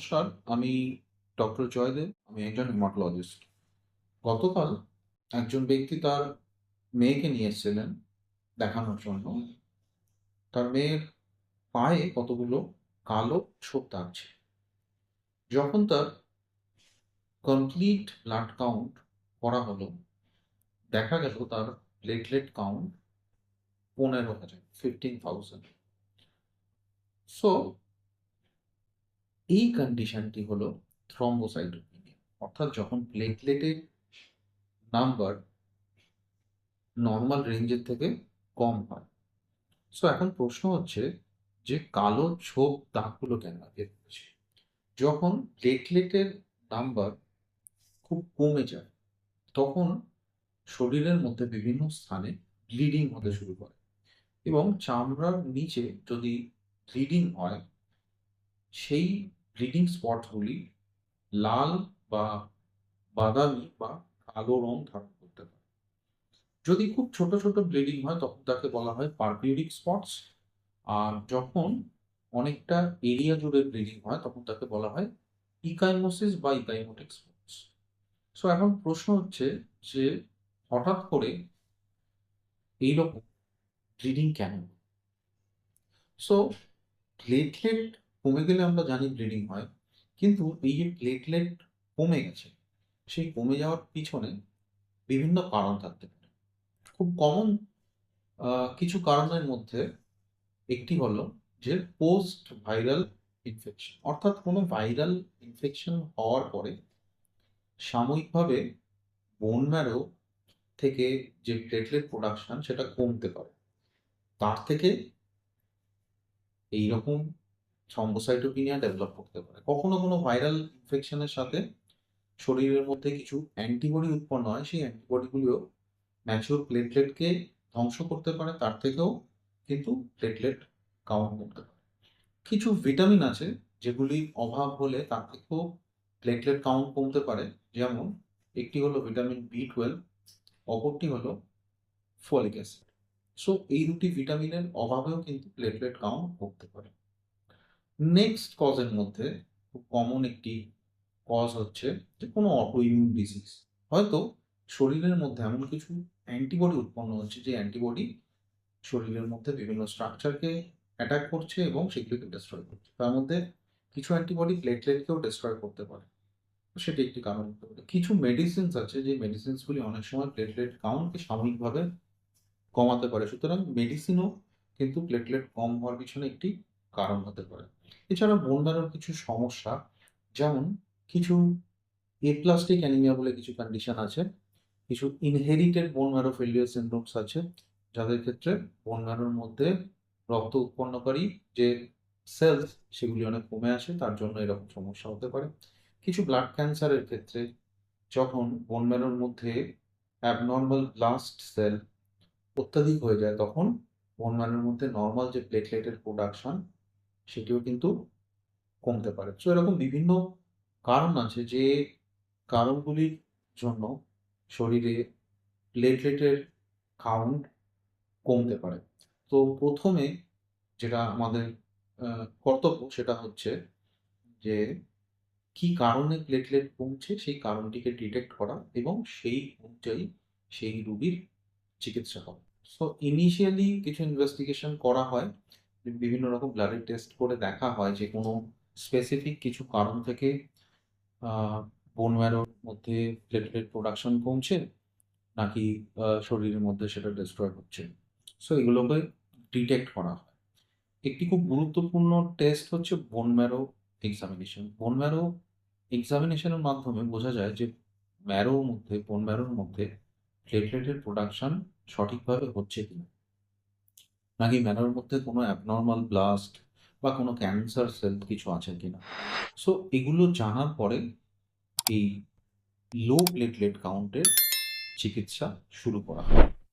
নমস্কার, আমি ডক্টর জয়দেব আমি একজন হেমাটোলজিস্ট গতকাল একজন ব্যক্তি তার মেয়েকে নিয়ে এসেছিলেন দেখানোর জন্য। তার মেয়ের পায়ে কতগুলো কালো ছোপ ছিল যখন তার কমপ্লিট ব্লাড কাউন্ট করা হলো, দেখা গেল তার প্লেটলেট কাউন্ট পনেরো হাজার ফিফটিন থাউজেন্ড সো এই কন্ডিশনটি হলো থ্রম্বোসাইটোপিনিয়া অর্থাৎ যখন প্লেটলেটের নাম্বার নর্মাল রেঞ্জের থেকে কম হয়। সো এখন প্রশ্ন হচ্ছে যে কালো ছোপ দাগগুলো কেন হচ্ছে যখন প্লেটলেটের নাম্বার খুব কমে যায়, তখন শরীরের মধ্যে বিভিন্ন স্থানে ব্লিডিং হতে শুরু করে এবং চামড়ার নিচে যদি ব্লিডিং হয়, সেই ব্লিডিং স্পটগুলি লাল বা বাদামি বা কালো রং ধারণ করতে পারে। যদি খুব ছোট ছোট ব্লিডিং হয়, তখন তাকে বলা হয় পারপিউরিক স্পটস। আর যখন অনেকটা এরিয়া জুড়ে ব্লিডিং হয়, তখন তাকে বলা হয় ইকাইমোসিস বা ইকাইমোটিক স্পটস। সো এখন প্রশ্ন হচ্ছে যে হঠাৎ করে এইরকম ব্লিডিং কেন? সো প্লেটলেট কমে গেলে আমরা জানি ব্লিডিং হয়, কিন্তু এই যে প্লেটলেট কমে গেছে, সেই কমে যাওয়ার পিছনে বিভিন্ন কারণ থাকতে পারে। খুব কমন কিছু কারণের মধ্যে একটি হলো যে পোস্ট ভাইরাল ইনফেকশন অর্থাৎ কোনো ভাইরাল ইনফেকশন হওয়ার পরে সাময়িকভাবে বোন ম্যারো থেকে যে প্লেটলেট প্রোডাকশন সেটা কমতে পারে। তার থেকে এইরকম থ্রম্বোসাইটোপিনিয়া ডেভেলপ করতে পারে। কখনো কোনো ভাইরাল ইনফেকশনের সাথে শরীরের মধ্যে কিছু অ্যান্টিবডি উৎপন্ন হয়, সেই অ্যান্টিবডিগুলিও ন্যাচুরাল প্লেটলেটকে ধ্বংস করতে পারে, তার থেকেও কিন্তু প্লেটলেট কাউন্ট করতে পারে। কিছু ভিটামিন আছে যেগুলি অভাব হলে তার থেকেও প্লেটলেট কাউন্ট কমতে পারে। যেমন একটি হলো ভিটামিন বি টুয়েলভ অপরটি হলো ফলিক অ্যাসিড সো এই দুটি ভিটামিনের অভাবেও কিন্তু প্লেটলেট কাউন্ট করতে পারে। নেক্সট কজের মধ্যে খুব কমন একটি কজ হচ্ছে যে কোনো অটো ইমিউন ডিজিজ হয়তো শরীরের মধ্যে এমন কিছু অ্যান্টিবডি উৎপন্ন হচ্ছে যে অ্যান্টিবডি শরীরের মধ্যে বিভিন্ন স্ট্রাকচারকে অ্যাটাক করছে এবং সেগুলিকে ডিস্ট্রয় করছে। তার মধ্যে কিছু অ্যান্টিবডি প্লেটলেটকেও ডিস্ট্রয় করতে পারে। সেটি একটি কারণ হতে পারে। কিছু মেডিসিনস আছে যে মেডিসিনসগুলি অনেক সময় প্লেটলেট কাউন্টকে সাময়িকভাবে কমাতে পারে। সুতরাং মেডিসিনও কিন্তু প্লেটলেট কম হওয়ার পিছনে একটি কারণ হতে পারে। এছাড়া বোন কিছু সমস্যা, যেমন কিছু এপ্লাস্টিক অ্যানিমিয়া বলে কিছু কন্ডিশন আছে, কিছু ইনহেরিটেড বোন ম্যারো ফেলিয়ার সিনড্রোমস আছে, যাদের ক্ষেত্রে বোন ম্যারোর মধ্যে রক্ত উৎপন্নকারী যে সেলস সেগুলি অনেক কমে আসে, তার জন্য এরকম সমস্যা হতে পারে। কিছু ব্লাড ক্যান্সারের ক্ষেত্রে যখন বোন ম্যারোর মধ্যে অ্যাবনর্মাল ব্লাস্ট সেল অত্যাধিক হয়ে যায়, তখন বোন ম্যারোর মধ্যে নর্মাল যে প্লেটলেটের প্রোডাকশন সেটিও কিন্তু কমতে পারে। তো এরকম বিভিন্ন কারণ আছে যে কারণগুলির জন্য শরীরে প্লেটলেটের কাউন্ট কমতে পারে। তো প্রথমে যেটা আমাদের কর্তব্য সেটা হচ্ছে যে কি কারণে প্লেটলেট কমছে সেই কারণটিকে ডিটেক্ট করা এবং সেই অনুযায়ী সেই রুগীর চিকিৎসা করা। সো ইনিশিয়ালি কিছু ইনভেস্টিগেশন করা হয়। বিভিন্ন রকম ব্লাডের টেস্ট করে দেখা হয় যে কোনো স্পেসিফিক কিছু কারণ থেকে বোন ম্যারোর মধ্যে প্লেটলেট প্রোডাকশন কমছে, নাকি শরীরের মধ্যে সেটা ডিস্ট্রয় হচ্ছে? সো এগুলোকে ডিটেক্ট করা হয়। একটি খুব গুরুত্বপূর্ণ টেস্ট হচ্ছে bone marrow examination bone marrow এক্সামিনেশনের মাধ্যমে বোঝা যায় যে ম্যারোর মধ্যে বোন ম্যারোর মধ্যে প্লেটলেটের প্রোডাকশন সঠিকভাবে হচ্ছে কিনা। নাকি ম্যানার মধ্যে কোনো অ্যাবনর্মাল ব্লাস্ট বা কোনো ক্যান্সার সেল কিছু আছে কি না সো এগুলো জানার পরে এই লো প্লেটলেট কাউন্টের চিকিৎসা শুরু করা হয়।